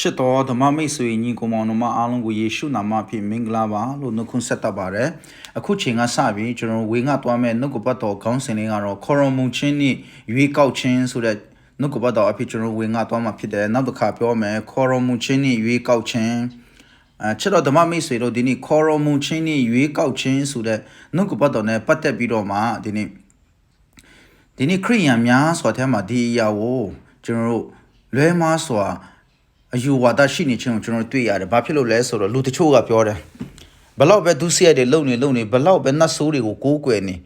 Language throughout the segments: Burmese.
ချစ်တော်ဓမ္မမိတ်ဆွေညီကောင်မောင်တို့မအားလုံးကိုယေရှုနာမဖြင့်မင်္ဂလာပါလို့နှုတ်ခွန်းဆက်တတ်ပါတယ်အခုချိန်ကစပြီးကျွန်တော်ဝေငှသွားမဲ့နှုတ်ကပတ်တော်ခေါင်းစဉ်လေးကတော့ခေါ်တော်မူခြင်းနှင့်ရွေးကောက်ခြင်းဆိုတဲ့နှုတ်ကပတ်တော်အဖြစ်ကျွန်တော်ဝေငှသွားမှာဖြစ်တယ်နောက်တစ်ခါပြောမယ်ခေါ်တော်မူခြင်းနှင့်ရွေးကောက်ခြင်းအဲချစ်တော်ဓမ္မမိတ်ဆွေတို့ဒီနေ့ခေါ်တော်မူခြင်းနှင့်ရွေးကောက်ခြင်းဆိုတဲ့နှုတ်ကပတ်တော်နဲ့ပတ်သက်ပြီးတော့မှဒီနေ့ဒီနေ့ခရိယန်များဆိုတာထဲမှာဒီအရာကိုကျွန်တော်တို့လွဲမားစွာ အယူဝါဒရှိနေခြင်းကိုကျွန်တော်တို့တွေ့ရတယ်။ဘာဖြစ်လို့လဲဆိုတော့လူတချို့ကပြောတယ်။ဘလောက်ပဲဒုစရိုက်တွေလုံနေလုံနေဘလောက်ပဲနတ်ဆိုးတွေကိုကိုးကွယ်နေ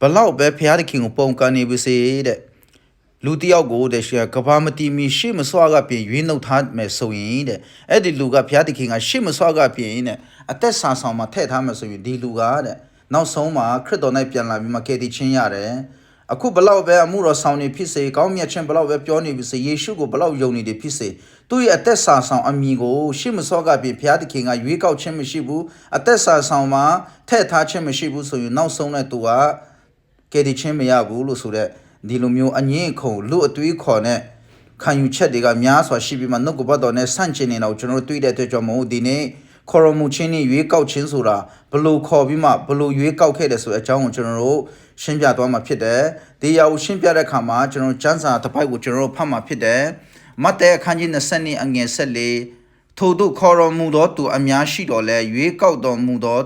ဘလောက်ပဲဖျားသခင်ကိုပုံကန်နေပါစေတဲ့။လူတယောက်ကိုတဲ့ရှင်ကဘာမတီမီရှေ့မစွာကပြင်ရွေးနှုတ်ထားမယ်ဆိုရင်တဲ့အဲ့ဒီလူကဖျားသခင်ကရှေ့မစွာကပြင်တဲ့အသက်ဆာဆောင်မှာထည့်ထားမယ်ဆိုရင်ဒီလူကတဲ့နောက်ဆုံးမှာခရစ်တော်၌ပြန်လာပြီးမှကယ်တင်ခြင်းရတယ်။ အခုဘလောက်ပဲအမှုတော်ဆောင်နေဖြစ်စေကောင်းမြတ်ခြင်းဘလောက်ပဲပြောနေဖြစ်စေယေရှုကိုဘလောက်ယုံနေတယ်ဖြစ်စေသူ့ရဲ့အသက်ဆာဆောင်အမိကိုရှေ့မစောကပြင်ဘုရားသခင်ကရွေးကောက်ခြင်းမရှိဘူးအသက်ဆာဆောင်မှာထည့်ထားခြင်းမရှိဘူးဆိုရင်နောက်ဆုံးတဲ့သူကကယ်တင်ခြင်းမရဘူးလို့ဆိုတဲ့ဒီလိုမျိုးအငင်းခုံလူအသွေးခေါ်နဲ့ခံယူချက်တွေကများစွာရှိပြီးမှနှုတ်ကပတ်တော်နဲ့ဆန့်ကျင်နေတာကိုကျွန်တော်တို့တွေ့တဲ့အတွက်ကြောင့်မဟုတ်ဒီနေ့ ခေါ်ရမှုချင်းနဲ့ရွေးကောက်ခြင်းဆိုတာဘလို့ခေါ်ပြီးမှဘလို့ရွေးကောက်ခဲ့တယ်ဆိုတဲ့အကြောင်းကိုကျွန်တော်တို့ရှင်းပြသွားမှာဖြစ်တယ်။ဒီအရာကိုရှင်းပြတဲ့အခါမှာကျွန်တော်ကျမ်းစာတစ်ပိုက်ကိုကျွန်တော်တို့ဖတ်မှာဖြစ်တယ်။မဿဲအခန်းကြီး20နှစ်အငယ်14ထို့သို့ခေါ်တော်မူသောသူအများရှိတော်လဲရွေးကောက်တော်မူသော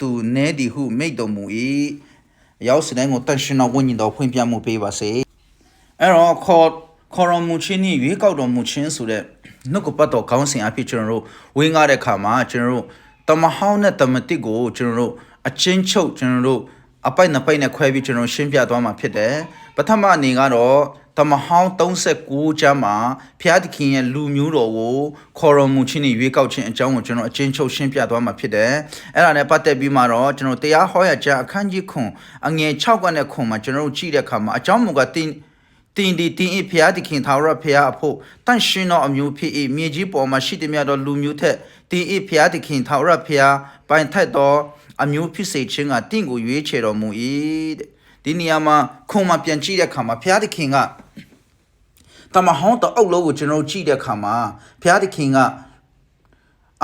သူနဲသည်ဟုမိတ်တော်မူ၏။ရောက်စတဲ့ကိုတန်ရှင်တော်ဝိညာဉ်တော်ဖွင့်ပြမှုပေးပါစေ။အဲ့တော့ခေါ်ခေါ်တော်မူခြင်းနဲ့ရွေးကောက်တော်မူခြင်းဆိုတဲ့ နှုတ်ကပတ်တော်ခေါင်းစဉ်အဖြစ်ကျွန်တော်တို့ဝင်းကားတဲ့အခါမှာကျွန်တော်တို့တမဟောင်းနဲ့တမတိကိုကျွန်တော်တို့အချင်းချုပ်ကျွန်တော်တို့အပိုက်နှစ်ပိုက်နဲ့ခွဲပြီးကျွန်တော်ရှင်းပြသွားမှာဖြစ်တယ်ပထမအနေကတော့တမဟောင်း39ကျမ်းမှာဖျားသခင်ရဲ့လူမျိုးတော်ကိုခေါ်တော်မူခြင်းနဲ့ရွေးကောက်ခြင်းအကြောင်းကိုကျွန်တော်အချင်းချုပ်ရှင်းပြသွားမှာဖြစ်တယ်အဲ့ဒါနဲ့ပတ်သက်ပြီးမှတော့ကျွန်တော်တရားဟောရကြအခန်းကြီးခွန်အငယ်6ကနဲ့ခွန်မှာကျွန်တော်တို့ကြည့်တဲ့အခါမှာအကြောင်းမူကတင်း တင်ဒီတင်အဖျားသခင်သာရဖျားအဖို့တန့်ရှင်သောအမျိုးဖြစ်၏မြေကြီးပေါ်မှာရှိသည်များသောလူမျိုးထက်တင်အဖျားသခင်သာရဖျားပိုင်ထက်သောအမျိုးဖြစ်စေခြင်းကတင့်ကိုရွေးချယ်တော်မူ၏တဲ့ဒီနေရာမှာခုံမှာပြန်ကြည့်တဲ့အခါမှာဖျားသခင်ကတမဟောင်းတအုပ်လုံးကိုကျွန်တော်ကြည့်တဲ့အခါမှာဖျားသခင်က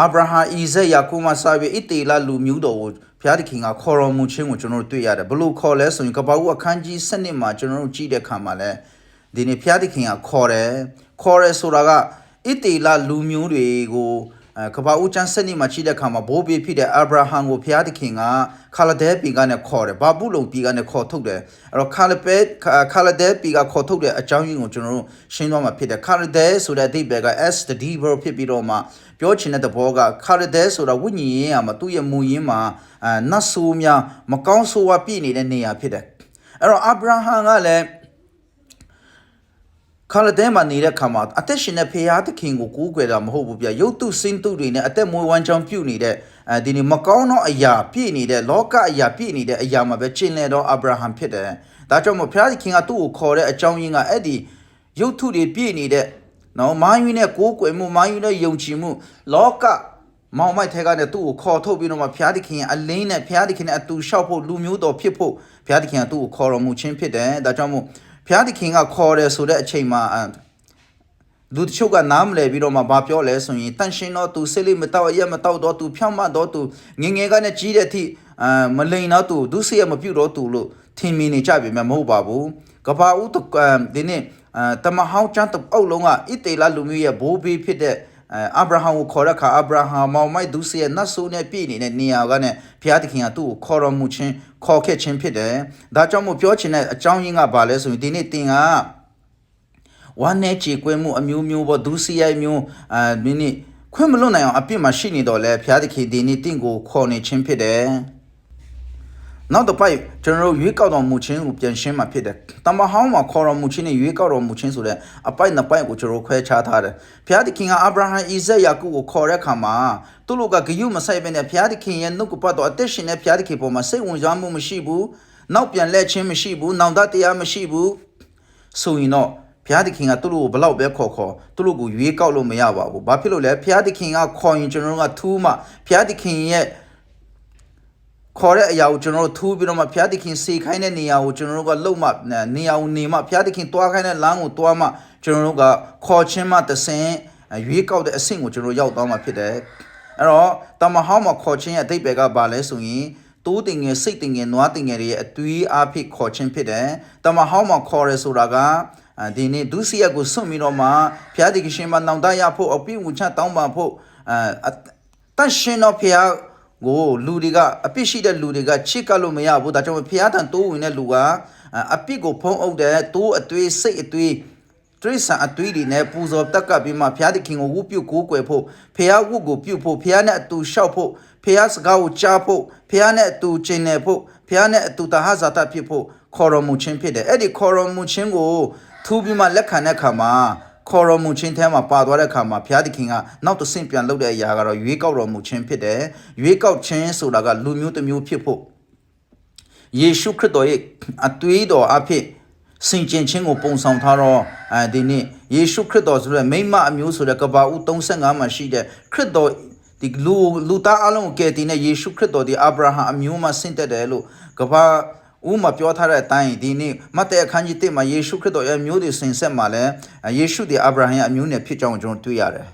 အာဗြဟံဣဇက်ယာကုမဆာဗေဣတေလလူမျိုးတော်ကိုဘုရားသခင်ကခေါ်တော်မူခြင်းကိုကျွန်တော်တို့တွေ့ရတယ်ဘလို့ခေါ်လဲဆိုရင်ကပ္ပဦးအခန်းကြီး7မှာကျွန်တော်တို့ကြည့်တဲ့အခါမှာလဲ ဒီနေ့ဘုရားသခင်ကခေါ်တယ်ခေါ်ရဲဆိုတာကဣတေလလူမျိုးတွေကိုအဲကပ္ပဦးကျမ်း7မှာကြည့်တဲ့အခါမှာဘိုးဘေးဖြစ်တဲ့အာဗြဟံကိုဘုရားသခင်ကခါလဒဲပြည်ကနေခေါ်တယ်ဘာဘူးလုံပြည်ကနေခေါ်ထုတ်တယ်အဲ့တော့ခါလပဲခါလဒဲပြည်ကခေါ်ထုတ်တဲ့အကြောင်းရင်းကိုကျွန်တော်တို့ရှင်းသွားမှာဖြစ်တယ်ခါလဒဲဆိုတဲ့အဓိပ္ပာယ်က S the D verb ဖြစ်ပြီးတော့မှပြောချင်တဲ့သဘောကခါလဒဲဆိုတာဝိညာဉ်ရေးရမှာသူ့ရဲ့မူရင်းမှာအဲနတ်ဆိုးများမကောင်းဆိုးဝါပြည့်နေတဲ့နေရာဖြစ်တယ်အဲ့တော့အာဗြဟံကလည်း ခါလဒဲမှာနေတဲ့ခါမှာအသက်ရှင်တဲ့ဖေယားသခင်ကိုကူးကွယ်တာမဟုတ်ဘူးဗျရုပ်တုစင်းတုတွေနဲ့အသက်မွေးဝမ်းကြောင်းပြုနေတဲ့အဲဒီနေ့မကောင်းသောအရာပြည့်နေတဲ့လောကအရာပြည့်နေတဲ့အရာမှာပဲကျင့်လဲတော့အာဗြဟံဖြစ်တယ်ဒါကြောင့်မို့ဖျားသခင်ကသူ့ကိုခေါ်တဲ့အကြောင်းရင်းကအဲ့ဒီရုပ်ထုတွေပြည့်နေတဲ့နော်မာယူနဲ့ကိုးကွယ်မှုမာယူနဲ့ယုံကြည်မှုလောကမောင်မိုက်ထဲကနေသူ့ကိုခေါ်ထုတ်ပြီးတော့မှဖျားသခင်အလင်းနဲ့ဖျားသခင်နဲ့အတူလျှောက်ဖို့လူမျိုးတော်ဖြစ်ဖို့ဖျားသခင်ကသူ့ကိုခေါ်တော်မူခြင်းဖြစ်တယ်ဒါကြောင့်မို့ ဖျားသခင်ကခေါ်တယ်ဆိုတဲ့အချိန်မှာလူတချို့ကနားမလဲပြီးတော့မှဘာပြောလဲဆိုရင်တန်ရှင်တော့သူစိတ်လေးမတောက်ရက်မတောက်တော့သူဖြောင့်မတ်တော့သူငငယ်ကနေကြီးတဲ့အထိအာမလိန်တော့သူဒုစရမပြုတ်တော့သူလို့ထင်မြင်နေကြပြီမဟုတ်ပါဘူးကဘာဦးဒီနေ့အာတမဟောင်းချမ်းတအုပ်လုံးကဣတေလလူမျိုးရဲ့ဘိုးဘေးဖြစ်တဲ့ အာဗြဟံကိုခေါ်ရခါအာဗြဟံမောင်မိုက်ဒုစရနတ်ဆိုးနဲ့ပြည်နေတဲ့နေရာကနဲ့ဘုရားသခင်ကသူ့ကိုခေါ်တော်မူခြင်းခေါ်ခဲ့ခြင်းဖြစ်တယ်ဒါကြောင့်မို့ပြောချင်တဲ့အကြောင်းရင်းကဘာလဲဆိုရင်ဒီနေ့တင်ကဝမ်းနဲ့ကြေကွဲမှုအမျိုးမျိုးပေါ့ဒုစရိုက်မျိုးအာဒီနေ့ခွင့်မလွတ်နိုင်အောင်အပြစ်မှာရှိနေတော့လဲဘုရားသခင်ဒီနေ့တင့်ကိုခေါ်နေခြင်းဖြစ်တယ် နောက်တစ်ပိုက်ကျွန်တော်တို့ရွေးကောက်တော်မူခြင်းကိုပြန်ရှင်းမှာဖြစ်တယ်။တမဟောင်းမှာခေါ်တော်မူခြင်းနဲ့ရွေးကောက်တော်မူခြင်းဆိုတဲ့အပိုက်နှစ်ပိုက်ကိုကျွန်တော်ခွဲခြားထားတယ်။ဘုရားသခင်ကအာဗြဟံ၊ဣဇက်၊ယာကုပ်ကိုခေါ်တဲ့အခါမှာသူတို့ကဂယုမဆိုင်ပဲနဲ့ဘုရားသခင်ရဲ့နှုတ်ကပတ်တော်အသက်ရှင်တဲ့ဘုရားသခင်ပေါ်မှာစိတ်ဝင်စားမှုမရှိဘူး။နောက်ပြန်လှည့်ခြင်းမရှိဘူး။နောင်တတရားမရှိဘူး။ဆိုရင်တော့ဘုရားသခင်ကသူတို့ကိုဘလောက်ပဲခေါ်ခေါ်သူတို့ကိုရွေးကောက်လို့မရပါဘူး။ဘာဖြစ်လို့လဲဘုရားသခင်ကခေါ်ရင်ကျွန်တော်တို့ကထူးမှဘုရားသခင်ရဲ့ ခေါ်တဲ့အရာကိုကျွန်တော်တို့ထူးပြီးတော့မှဘုရားသခင်စေခိုင်းတဲ့နေရာကိုကျွန်တော်တို့ကလုံမှနေရာကိုနေမှဘုရားသခင်တွားခိုင်းတဲ့လမ်းကိုတွားမှကျွန်တော်တို့ကခေါ်ခြင်းမှတဆင်အဲရွေးကောက်တဲ့အဆင့်ကိုကျွန်တော်ရောက်သွားမှာဖြစ်တယ်အဲ့တော့တမဟောင်းမှာခေါ်ခြင်းရဲ့အတိတ်ပဲကဘာလဲဆိုရင်တိုးတင်ငယ်စိတ်တင်ငယ်နွားတင်ငယ်တွေရဲ့အသွေးအားဖြင့်ခေါ်ခြင်းဖြစ်တယ်တမဟောင်းမှာခေါ်ရဲဆိုတာကအဲဒီနေ့ဒုစရိုက်ကိုစွန့်ပြီးတော့မှဘုရားသခင်မှာနောင်တရဖို့အပြည့်ဝင်ချတောင်းပန်ဖို့အဲတန်ရှင်တော်ဘုရား ကိုလူတွေကအပြစ်ရှိတဲ့လူတွေကချစ်ကပ်လို့မရဘူးဒါကြောင့်ဘုရားထံတိုးဝင်တဲ့လူကအပြစ်ကိုဖုံးအုပ်တဲ့တိုးအသွေးစိတ်အသွေးတိရစ္ဆာန်အသွေးတွေနဲ့ပူဇော်တက်ကပ်ပြီးမှဘုရားသခင်ကိုဝုပြုကိုးကွယ်ဖို့ဘုရားဝုကိုပြုဖို့ဘုရားနဲ့အတူလျှောက်ဖို့ဘုရားစကားကိုကြားဖို့ဘုရားနဲ့အတူကျင့်နေဖို့ဘုရားနဲ့အတူတဟဇာတဖြစ်ဖို့ခေါ်တော်မူခြင်းဖြစ်တယ်အဲ့ဒီခေါ်တော်မူခြင်းကိုထူးပြီးမှလက်ခံတဲ့အခါမှာ ခေါ်တော်မူခြင်းထဲမှာပါသွားတဲ့အခါမှာဘုရားသခင်ကနောက်တစ်ဆင့်ပြန်လုပ်တဲ့အရာကတော့ရွေးကောက်တော်မူခြင်းဖြစ်တယ်ရွေးကောက်ခြင်းဆိုတာကလူမျိုးတစ်မျိုးဖြစ်ဖို့ယေရှုခရစ်တော်ရဲ့အသွေးတော်အဖြစ်စင်ကြင်ခြင်းကိုပုံဆောင်ထားတော့အဲဒီနေ့ယေရှုခရစ်တော်ဆိုတဲ့မိမအမျိုးဆိုတဲ့ကဘာဦး35မှာရှိတဲ့ခရစ်တော်ဒီလူလူသားအလုံးကိုကယ်တင်တဲ့ယေရှုခရစ်တော်ဒီအာဗြဟံအမျိုးမှာဆင့်သက်တယ်လို့ကဘာ ဦးမှာပြောထားတဲ့အတိုင်းဒီနေ့မဿဲအခန်းကြီး1မှာယေရှုခရစ်တော်ရဲ့အမျိုးတွေဆင်ဆက်မှာလဲယေရှုဒီအာဗြဟံရဲ့အမျိုးနဲ့ဖြစ်ကြောင်းကျွန်တော်တွေ့ရတယ်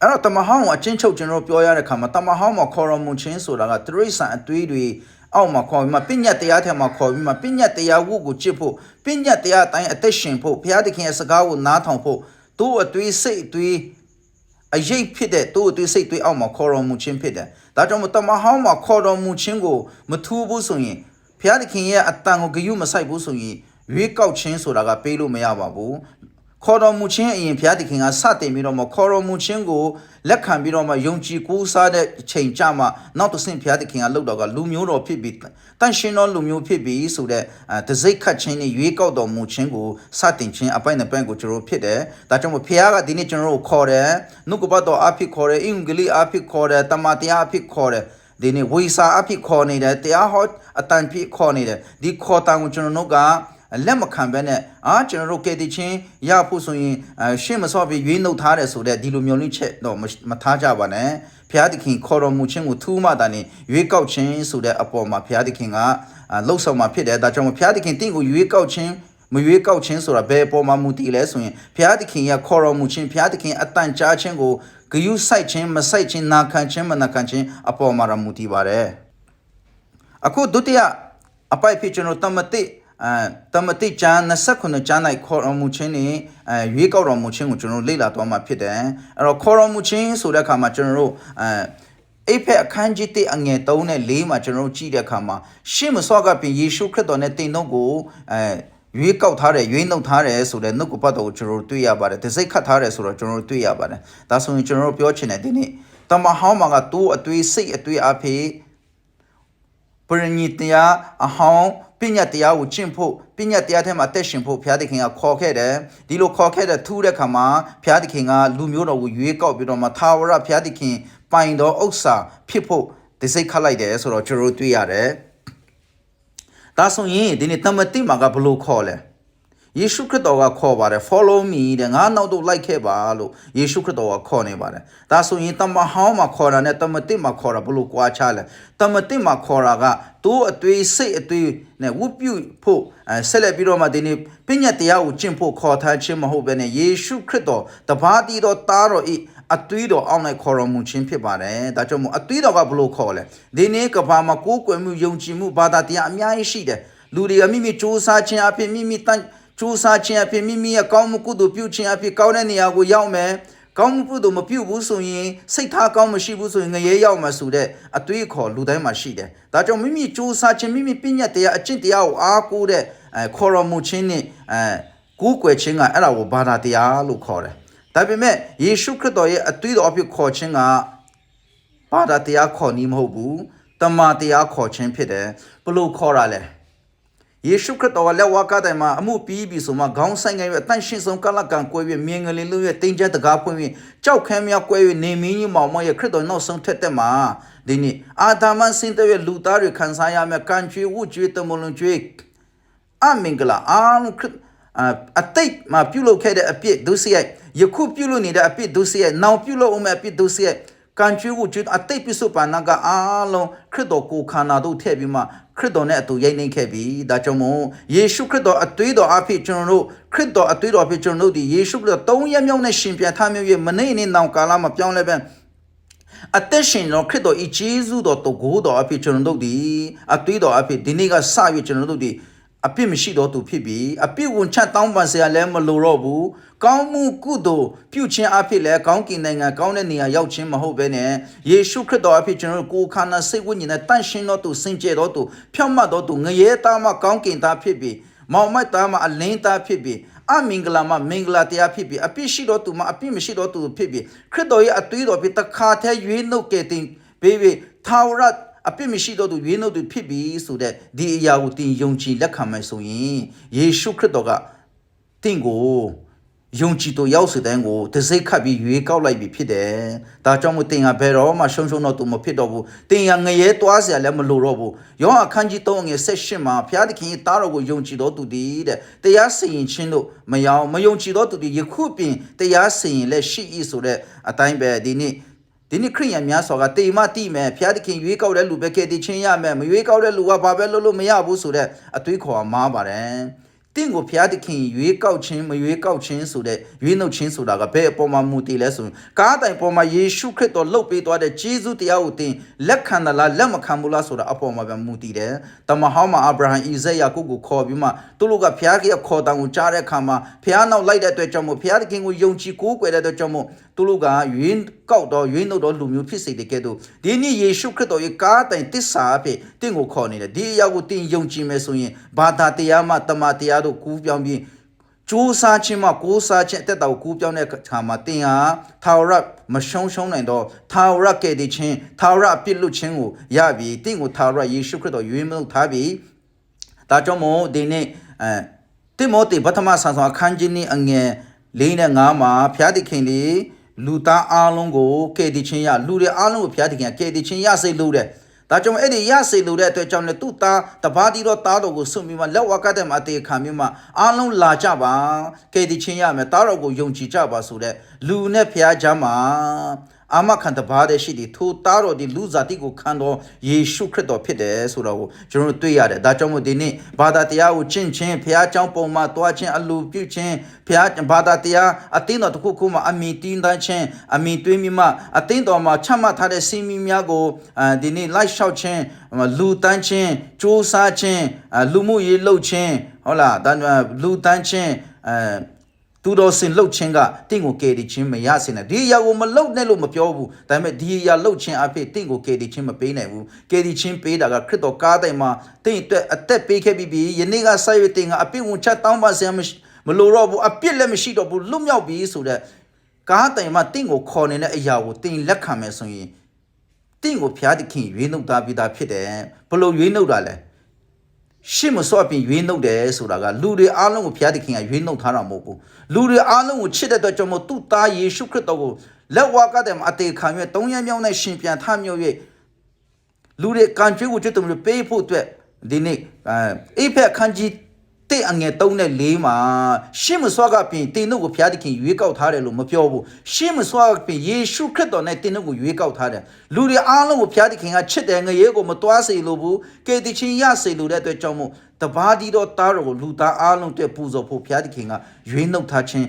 အဲ့တော့တမဟောင်းကိုအချင်းချုပ်ကျွန်တော်ပြောရတဲ့ခါမှာတမဟောင်းမှာခေါ်တော်မူခြင်းဆိုတာကတရိษံအသွေးတွေအောက်မှာခေါ်ပြီးမှပညာတရားထဲမှာခေါ်ပြီးမှပညာတရားဝုကိုချစ်ဖို့ပညာတရားအတိုင်းအသက်ရှင်ဖို့ဘုရားသခင်ရဲ့စကားကိုနားထောင်ဖို့သူ့အသွေးစိတ်အသွေးအရေးဖြစ်တဲ့သူ့အသွေးစိတ်အသွေးအောက်မှာခေါ်တော်မူခြင်းဖြစ်တယ်ဒါကြောင့်မို့တမဟောင်းမှာခေါ်တော်မူခြင်းကိုမထူးဘူးဆိုရင် ဘုရားသခင်ရဲ့အတန်ကိုဂရုမစိုက်ဘူးဆိုရင်ရွေးကောက်ခြင်းဆိုတာကပေးလို့မရပါဘူးခေါ်တော်မူခြင်းအရင်ဘုရားသခင်ကစတင်ပြီးတော့မှခေါ်တော်မူခြင်းကိုလက်ခံပြီးတော့မှယုံကြည်ကိုးစားတဲ့ချိန်ကြမှာနောက်တစ်ဆင့်ဘုရားသခင်ကလှုပ်တော့ကလူမျိုးတော်ဖြစ်ပြီးတန်ရှင်တော်လူမျိုးဖြစ်ပြီးဆိုတဲ့အဲတစိ့ခတ်ခြင်းနဲ့ရွေးကောက်တော်မူခြင်းကိုစတင်ခြင်းအပိုင်နဲ့ပိုင်းကိုကျွန်တော်ဖြစ်တယ်ဒါကြောင့်မို့ဘုရားကဒီနေ့ကျွန်တော်တို့ခေါ်တယ်နှုတ်ကပတ်တော်အဖြစ်ခေါ်တယ်အင်္ဂလိပ်အဖြစ်ခေါ်တယ်တမန်တရားအဖြစ်ခေါ်တယ် ဒီနေ့ဝိစာအဖြစ်ခေါ်နေတယ်တရားဟောအတန်ဖြစ်ခေါ်နေတယ်ဒီခေါ်တန်ကိုကျွန်တော်တို့ကလက်မခံဘဲနဲ့အာကျွန်တော်တို့ကယ်တင်ချင်းရဖို့ဆိုရင်အရှင်းမစော့ပြီးရွေးနှုတ်ထားတယ်ဆိုတဲ့ဒီလိုမျိုးလေးချက်တော့မမထားကြပါနဲ့ဘုရားသခင်ခေါ်တော်မူခြင်းကိုထူးမှတာနေရွေးကောက်ခြင်းဆိုတဲ့အပေါ်မှာဘုရားသခင်ကအာလှုပ်ဆောင်မှာဖြစ်တယ်ဒါကြောင့်မို့ဘုရားသခင်တင့်ကိုရွေးကောက်ခြင်းမရွေးကောက်ခြင်းဆိုတာဘယ်အပေါ်မှာမူတည်လဲဆိုရင်ဘုရားသခင်ရဲ့ခေါ်တော်မူခြင်းဘုရားသခင်အတန်ကြားခြင်းကို ဂယုစိုက်ခြင်းမစိုက်ခြင်းနာခံခြင်းမနာခံခြင်းအပေါ်မှာမူတည်ပါတယ်အခုဒုတိယအပိုက်ဖြစ်ကျွန်တော်တမတိအဲတမတိကျမ်း29ကျမ်း၌ခေါ်တော်မူခြင်းနဲ့အဲရွေးကောက်တော်မူခြင်းကိုကျွန်တော်တို့လေ့လာသွားမှာဖြစ်တယ်အဲ့တော့ခေါ်တော်မူခြင်းဆိုတဲ့အခါမှာကျွန်တော်တို့အဲအိဖက်အခန်းကြီး1အငယ်3နဲ့4မှာကျွန်တော်တို့ကြည့်တဲ့အခါမှာရှေ့မစောကပြင်ယေရှုခရစ်တော်နဲ့တင်တော့ကိုအဲ ရွေးကောက်ထားတယ်ရွေးနှုတ်ထားတယ်ဆိုတဲ့နှုတ်ကပတ်တော်ကိုကျွန်တော်တို့တွေ့ရပါတယ်တစိ့ခတ်ထားတယ်ဆိုတော့ကျွန်တော်တို့တွေ့ရပါတယ်ဒါဆိုရင်ကျွန်တော်တို့ပြောချင်တယ်ဒီနေ့တမဟောင်းမှာကတိုးအသွေးစိတ်အသွေးအဖေပရိညစ်တရားအဟောင်းပညာတရားကိုကျင့်ဖို့ပညာတရားထဲမှာတက်ရှင်ဖို့ဘုရားသခင်ကခေါ်ခဲ့တယ်ဒီလိုခေါ်ခဲ့တဲ့ထူးတဲ့ခါမှာဘုရားသခင်ကလူမျိုးတော်ကိုရွေးကောက်ပြီးတော့မှသာဝရဘုရားသခင်ပိုင်တော်ဥစ္စာဖြစ်ဖို့ဒီစိတ်ခတ်လိုက်တယ်ဆိုတော့ကျွန်တော်တို့တွေ့ရတယ် ဒါဆိုရင်ဒီနေ့တမတိမှာကဘယ်လို့ခေါ်လဲယေရှုခရစ်တော်ကခေါ်ပါတယ် follow me တဲ့ငါနောက်တော့လိုက်ခဲ့ပါလို့ယေရှုခရစ်တော်ကခေါ်နေပါတယ်ဒါဆိုရင်တမဟောင်းမှာခေါ်တာနဲ့တမတိမှာခေါ်တာဘလို့ကွာခြားလဲတမတိမှာခေါ်တာကတိုးအသွေးစိတ်အသွေးနဲ့ဝတ်ပြုဖို့အဲဆက်လက်ပြီးတော့မှဒီနေ့ပညာတရားကိုကျင့်ဖို့ခေါ်ထားခြင်းမဟုတ်ဘဲနဲ့ယေရှုခရစ်တော်တပါးတည်တော်သားတော်ဤ အသွေးတော်အောက်၌ခေါ်တော်မူခြင်းဖြစ်ပါတယ်ဒါကြောင့်မို့အသွေးတော်ကဘလို့ခေါ်လဲဒီနေ့ကဘာမှာကိုးကွယ်မှုယုံကြည်မှုဘာသာတရားအများကြီးရှိတယ်လူတွေကမိမိစ조사ခြင်းအဖြစ်မိမိတန်စူးစမ်းခြင်းအဖြစ်မိမိရဲ့ကောင်းမှုကုသိုလ်ပြုခြင်းအဖြစ်ကောင်းတဲ့နေရာကိုရောက်မယ်ကောင်းမှုကုသိုလ်မပြုဘူးဆိုရင်စိတ်ထားကောင်းမရှိဘူးဆိုရင်ငရဲရောက်မှာဆိုတဲ့အတွေးခေါ်လူတိုင်းမှာရှိတယ်။ဒါကြောင့်မိမိစူးစမ်းခြင်းမိမိပညာတရားအကျင့်တရားကိုအားကိုးတဲ့အဲခေါ်တော်မူခြင်းနဲ့အဲကိုးကွယ်ခြင်းကအဲ့ဒါကိုဘာသာတရားလို့ခေါ်တယ်။ ဒါပေမဲ့ယေရှုခရစ်တော်ရဲ့အတွေးတော်အဖြစ်ခေါ်ခြင်းကဘာသာတရားခေါ်နည်းမဟုတ်ဘူး။တမန်တရားခေါ်ခြင်းဖြစ်တယ်။ဘယ်လို့ခေါ်ရလဲ။ယေရှုခရစ်တော်ကလက်ဝါးကားတိုင်မှာအမှုပြီးပြီဆိုမှခေါင်းဆိုင်ငယ်၍အတန့်ရှင်းဆုံးကလကံကွဲ၍မြင်ငလင်လို့ရဲ့တင်ချက်တကားဖွင့်၍ကြောက်ခမ်းများကွဲ၍နေမင်းကြီးမောင်မောင်ရဲ့ခရစ်တော်နောက်ဆုံးထက်တဲ့မှာဒီနေ့အာသာမန်စင်တဲ့လူသားတွေခံစားရမယ့်ကံကြွေဝကြွေတမလွန်ကြွေအမင်္ဂလာအားလုံးခရစ်အာအတိတ်မှာပြုလုပ်ခဲ့တဲ့အပြစ်ဒုစရိုက် ယခုပြုလုပ်နေတဲ့အပြစ်ဒုစရိုက်နောက်ပြုလုပ်အောင်မယ့်အပြစ်ဒုစရိုက်ကံကြွေးကိုကျွတ်အတိတ်ပြစ္ဆုတ်ပါဏကအားလုံးခရစ်တော်ကိုခန္ဓာတို့ထည့်ပြီးမှခခရစ်တော်နဲ့အတူရိုက်နှိမ့်ခဲ့ပြီဒါကြောင့်မို့ယေရှုခရစ်တော်အသွေးတော်အဖြစ်ကျွန်တော်တို့ခရစ်တော်အသွေးတော်အဖြစ်ကျွန်တော်တို့ဒီယေရှုခရစ်တော်သုံးရက်မြောက်နဲ့ရှင်ပြန်ထမြောက်ရဲ့မနေ့နေ့နောင်ကာလမှာပြောင်းလဲပဲအသက်ရှင်တော်ခရစ်တော်ဤဂျေဇုတော်တကိုးတော်အဖြစ်ကျွန်တော်တို့ဒီအသွေးတော်အဖြစ်ဒီနေ့ကစပြီးကျွန်တော်တို့ဒီ အပြစ်မရှိတော့သူဖြစ်ပြီးအပြစ်ဝင်ချက်တောင်းပန်စရာလည်းမလိုတော့ဘူးကောင်းမှုကုသိုလ်ပြုခြင်းအဖြစ်လည်းကောင်းကင်နိုင်ငံကောင်းတဲ့နေရာရောက်ခြင်းမဟုတ်ဘဲနဲ့ယေရှုခရစ်တော်အဖြစ်ကျွန်တော်တို့ကိုယ်ခန္ဓာစိတ်ဝိညာဉ်နဲ့တန့်ရှင်းတော်သူစင်ကြယ်တော်သူဖြောင့်မတ်တော်သူငရဲသားမှကောင်းကင်သားဖြစ်ပြီးမောင်မိုက်သားမှအလင်းသားဖြစ်ပြီးအမင်္ဂလာမမင်္ဂလာတရားဖြစ်ပြီးအပြစ်ရှိတော်သူမှအပြစ်မရှိတော်သူဖြစ်ပြီးခရစ်တော်ရဲ့အသွေးတော်ဖြစ်တခါတည်းရွေးနှုတ်ကဲ့တင်ပေးပြီးထာဝရ အပြစ်မရှိတော့သူရွေးနှုတ်သူဖြစ်ပြီဆိုတဲ့ဒီအရာကိုတင်ယုံကြည်လက်ခံမယ်ဆိုရင်ယေရှုခရစ်တော်ကတင့်ကိုယုံကြည်သူရောက်စေတဲ့ကိုတစိတ်ခတ်ပြီးရွေးကောက်လိုက်ပြီဖြစ်တယ်။ဒါကြောင့်မို့တင်ကဘယ်တော့မှရှုံရှုံတော့သူမဖြစ်တော့ဘူး။တင်ရငရဲသွားเสียလည်းမလိုတော့ဘူး။ယောဟန်အခန်းကြီး3ငယ်16မှာဘုရားသခင်ရဲ့တားတော်ကိုယုံကြည်တော်သူဒီတဲ့တရားစီရင်ခြင်းတို့မယောင်မယုံကြည်တော်သူဒီယခုပင်တရားစီရင်လည်းရှိ၏ဆိုတဲ့အတိုင်းပဲဒီနေ့ ဒီနေ့ခရိယန်များစွာကတေမတိမယ်ဖျားသခင်ရွေးကောက်တဲ့လူပဲကဲတည်ချင်းရမယ်မရွေးကောက်တဲ့လူကဘာပဲလုပ်လို့မရဘူးဆိုတဲ့အတွေးခေါ်မှားပါတယ်တင့်ကိုဖျားသခင်ရွေးကောက်ခြင်းမရွေးကောက်ခြင်းဆိုတဲ့ရွေးနှုတ်ခြင်းဆိုတာကဘယ်အပေါ်မှာမူတည်လဲဆိုရင်ကားတိုင်ပေါ်မှာယေရှုခရစ်တော်လှုပ်ပေးသွားတဲ့ဂျေဇုတရားကိုတင်လက်ခံသလားလက်မခံဘူးလားဆိုတာအပေါ်မှာပဲမူတည်တယ်တမဟောင်းမှာအာဗြဟံဣဇက်ယာကုပ်ကိုခေါ်ပြီးမှသူတို့ကဖျားကြီးခေါ်တောင်ကိုကြားတဲ့အခါမှာဖျားနောက်လိုက်တဲ့အတွက်ကြောင့်မို့ဖျားသခင်ကိုယုံကြည်ကိုးကွယ်တဲ့အတွက်ကြောင့်မို့သူတို့ကရွေးကောက်တော့ရွေးနှုတ်တော့လူမျိုးဖြစ်စေတဲ့ကဲ့သို့ဒီနေ့ယေရှုခရစ်တော်ရဲ့ကားတိုင်တစ္ဆာအဖြစ်တင့်ကိုခေါ်နေတယ်ဒီအရာကိုတင်ယုံကြည်မယ်ဆိုရင်ဘာသာတရားမှတမန်တရားတို့ကူးပြောင်းပြီးကြိုးစားခြင်းမှကိုးစားခြင်းအသက်တာကိုကူးပြောင်းတဲ့အခါမှာတင်ဟာထာဝရမရှုံးရှုံးနိုင်တော့ထာဝရကယ်တင်ခြင်းထာဝရအပြစ်လွတ်ခြင်းကိုရပြီတင့်ကိုထာဝရယေရှုခရစ်တော်ရွေးမလို့ထားပြီဒါကြောင့်မို့ဒီနေ့အဲတိမောသေပထမဆန်ဆောင်အခန်းကြီးနှစ်အငယ်၄နဲ့၅မှာဖျားသခင်ဒီ လူသားအားလုံးကိုကယ်တင်ခြင်းရလူတွေအားလုံးကိုဖျားသခင်ကကယ်တင်ခြင်းရစေလို့တဲ့ဒါကြောင့်အဲ့ဒီရစေလို့တဲ့အတွက်ကြောင့်လေသူ့သားတပါးတီတော့သားတော်ကိုဆွပြီးမှလက်ဝါကတဲ့မှာအသေးခံပြီးမှအားလုံးလာကြပါကယ်တင်ခြင်းရမယ်သားတော်ကိုယုံကြည်ကြပါဆိုတဲ့လူနဲ့ဖျားချမ်းမှာ အာမခံတပါးတဲ့ရှိသည်ထိုသားတော်ဒီလူဇာတိကိုခံတော်ယေရှုခရစ်တော်ဖြစ်တယ်ဆိုတော့ကိုကျွန်တော်တို့တွေ့ရတယ်ဒါကြောင့်မို့ဒီနေ့ဘာသာတရားကိုကျင့်ခြင်းဖျားเจ้าပုံမှာတွားခြင်းအလိုပြုခြင်းဖျားဘာသာတရားအသင်းတော်တစ်ခုခုမှာအမိတင်းတန်းခြင်းအမိတွေးမိမှအသင်းတော်မှာချမှတ်ထားတဲ့စီမီများကိုအဲဒီနေ့လိုက်လျှောက်ခြင်းလူတန်းခြင်းစ조사ခြင်းလူမှုရေးလှုပ်ခြင်းဟုတ်လားဒါလူတန်းခြင်းအဲ သူတော်စင်လှုပ်ခြင်းကတင့်ကိုကယ်တင်ခြင်းမရစင်နဲ့ဒီအရာကိုမလှုပ်နဲ့လို့မပြောဘူးဒါပေမဲ့ဒီအရာလှုပ်ခြင်းအဖြစ်တင့်ကိုကယ်တင်ခြင်းမပေးနိုင်ဘူးကယ်တင်ခြင်းပေးတာကခရစ်တော်ကားတိုင်မှာတင့်အတွက်အသက်ပေးခဲ့ပြီးပြီယနေ့ကဆက်ရတင်ကအပြစ်ဝင်ချက်တောင်းပါစရာမရှိမလိုတော့ဘူးအပြစ်လည်းမရှိတော့ဘူးလွတ်မြောက်ပြီဆိုတဲ့ကားတိုင်မှာတင့်ကိုခေါ်နေတဲ့အရာကိုတင်လက်ခံမယ်ဆိုရင်တင့်ကိုဖျားသခင်ရွေးနှုတ်သားပြီးသားဖြစ်တယ်ဘလို့ရွေးနှုတ်တာလဲ ရှစ်မစော့ပြင်ရွေးနှုတ်တယ်ဆိုတာကလူတွေအားလုံးကိုဘုရားသခင်ကရွေးနှုတ်ထားတာမဟုတ်ဘူးလူတွေအားလုံးကိုချစ်တဲ့အတွက်ကြောင့်မို့သူ့သားယေရှုခရစ်တော်ကိုလက်ဝါကတဲ့မှာအသေးခံ၍တုံးရမြောင်းနဲ့ရှင်ပြန်ထမြောက်၍လူတွေကံကြွေးကိုကျွတ်တယ်ပေးဖို့အတွက်ဒီနေ့အဲအိဖက်ခန်းကြီး တဲ့အငယ်3နဲ့4မှာရှင်းမစွာကပြင်တင်တို့ကိုဘုရားသခင်ရွေးကောက်ထားတယ်လို့မပြောဘူးရှင်းမစွာကပြင်ယေရှုခရစ်တော်နဲ့တင်တို့ကိုရွေးကောက်ထားတယ်လူတွေအားလုံးကိုဘုရားသခင်ကချစ်တယ်ငရေကိုမတွားစေလို့ဘူးကေတီချင်းရစေလို့တဲ့အတွက်ကြောင့်မို့တပါးဒီတော့တားတော်ကိုလူသားအားလုံးအတွက်ပူဇော်ဖို့ဘုရားသခင်ကရွေးနှုတ်ထားခြင်း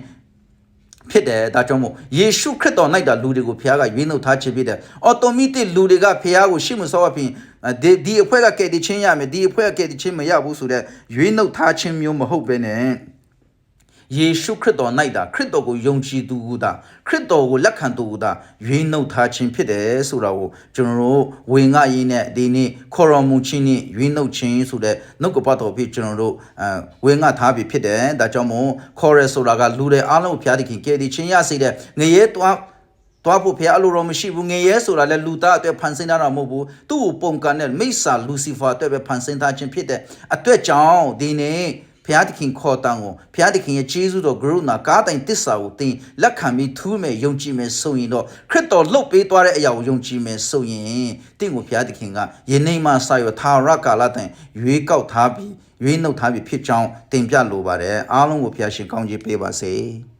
ဖြစ်တယ်ဒါကြောင့်မို့ယေရှုခရစ်တော်၌တာလူတွေကိုဖခင်ကရွေးနှုတ်ထားခြင်းဖြစ်တယ်။အော်တိုမီတစ်လူတွေကဖခင်ကိုရှေ့မစောအပြင် ဒီဒီအဖွဲ့ကကယ်တင်ခြင်းရမယ်ဒီအဖွဲ့ကကယ်တင်ခြင်းမရဘူးဆိုတော့ရွေးနှုတ်ထားခြင်းမျိုးမဟုတ်ဘဲနဲ့ယေရှုခရစ်တော်၌တာခရစ်တော်ကိုယုံကြည်သူကတာခရစ်တော်ကိုလက်ခံသူကတာရွေးနှုတ်ထားခြင်းဖြစ်တယ်ဆိုတာကိုကျွန်တော်တို့ဝင်ငါရင်းနဲ့ဒီနေ့ခေါ်တော်မူခြင်းနဲ့ရွေးနှုတ်ခြင်းဆိုတဲ့နှုတ်ကပတ်တော်ဖြစ်ကျွန်တော်တို့အဲဝင်ငါထားပြီးဖြစ်တယ်ဒါကြောင့်မို့ခေါ်ရဆိုတာကလူတွေအားလုံးဖျားသခင်ကယ်တင်ခြင်းရစေတဲ့ငရဲတွား တွားဖို့ဖះအလိုတော်မရှိဘူးငရဲဆိုတာလည်းလူသားအတွက်ဖန်ဆင်းထားတာမဟုတ်ဘူးသူ့ကိုပုံကန်တဲ့မိစ္ဆာလူစီဖာအတွက်ပဲဖန်ဆင်းထားခြင်းဖြစ်တဲ့အတွက်ကြောင့်ဒီနေ့ဖျားသခင်ခေါ်တန်ကိုဖျားသခင်ရဲ့ကျေးဇူးတော်ဂရုဏာကားတိုင်တစ္ဆာကိုသင်လက်ခံပြီးထူးမယ်ယုံကြည်မယ်ဆိုရင်တော့ခရစ်တော်လှုပ်ပေးသွားတဲ့အရာကိုယုံကြည်မယ်ဆိုရင်တင့်ကိုဖျားသခင်ကယနေ့မှစရထာဝရကာလတိုင်ရွေးကောက်ထားပြီးရွေးနှုတ်ထားပြီးဖြစ်ကြောင်းတင်ပြလိုပါတယ်အားလုံးကိုဖျားရှင်ကောင်းချီးပေးပါစေ။